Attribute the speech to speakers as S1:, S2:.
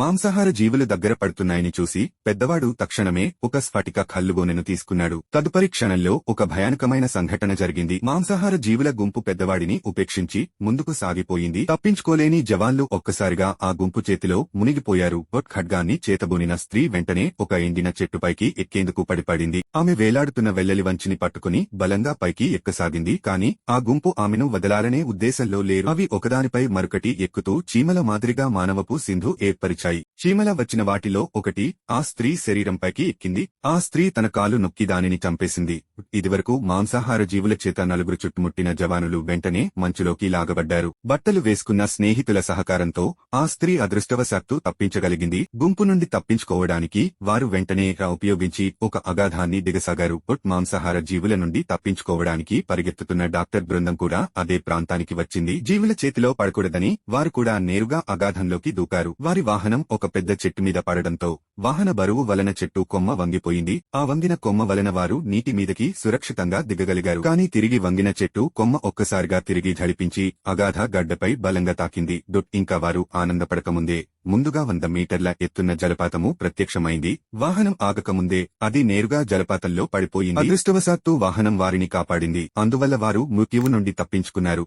S1: మాంసాహార జీవులు దగ్గర పడుతున్నాయని చూసి పెద్దవాడు తక్షణమే ఒక స్ఫటిక కల్లుగోనెను తీసుకున్నాడు. తదుపరి క్షణంలో ఒక భయానకమైన సంఘటన జరిగింది. మాంసాహార జీవుల గుంపు పెద్దవాడిని ఉపేక్షించి ముందుకు సాగిపోయింది. తప్పించుకోలేని జవాన్లు ఒక్కసారిగా ఆ గుంపు చేతిలో మునిగిపోయారు. బొట్ ఖడ్గాన్ని చేతబూనిన స్త్రీ వెంటనే ఒక ఎండిన చెట్టుపైకి ఎక్కేందుకు పడిపడింది. ఆమె వేలాడుతున్న వెల్లలి వంచిని పట్టుకుని బలంగా పైకి ఎక్కసాగింది. కాని ఆ గుంపు ఆమెను వదలాలనే ఉద్దేశంలో లేరు. అవి ఒకదానిపై మరొకటి ఎక్కుతూ చీమల మాదిరిగా మానవపు సింధు ఏర్పరిచారు 際 చీమల వచ్చిన వాటిలో ఒకటి ఆ స్త్రీ శరీరంపైకి ఎక్కింది. ఆ స్త్రీ తన కాలు నొక్కి దానిని చంపేసింది. ఇదివరకు మాంసాహార జీవుల చేత నలుగురు చుట్టుముట్టిన జవానులు వెంటనే మంచులోకి లాగబడ్డారు. బట్టలు వేసుకున్న స్నేహితుల సహకారంతో ఆ స్త్రీ అదృష్టవశాత్తు తప్పించగలిగింది. గుంపు నుండి తప్పించుకోవడానికి వారు వెంటనే ఉపయోగించి ఒక అగాధాన్ని దిగసాగారు. బొట్ మాంసాహార జీవుల నుండి తప్పించుకోవడానికి పరిగెత్తుతున్న డాక్టర్ బృందం కూడా అదే ప్రాంతానికి వచ్చింది. జీవుల చేతిలో పడకూడదని వారు కూడా నేరుగా అగాధంలోకి దూకారు. వారి వాహనం ఒక పెద్ద చెట్టు మీద పడడంతో వాహన బరువు వలన చెట్టు కొమ్మ వంగిపోయింది. ఆ వంగిన కొమ్మ వలన వారు నీటి మీదకి సురక్షితంగా దిగగలిగారు. కానీ తిరిగి వంగిన చెట్టు కొమ్మ ఒక్కసారిగా తిరిగి ఝడిపించి అగాధ గడ్డపై బలంగా తాకింది. డొట్ ఇంకా వారు ఆనందపడకముందే ముందుగా వంద మీటర్ల ఎత్తున్న జలపాతము ప్రత్యక్షమైంది. వాహనం ఆగకముందే అది నేరుగా జలపాతంలో పడిపోయింది. అదృష్టవశాత్తు వాహనం వారిని కాపాడింది. అందువల్ల వారు మృత్యువు నుండి తప్పించుకున్నారు.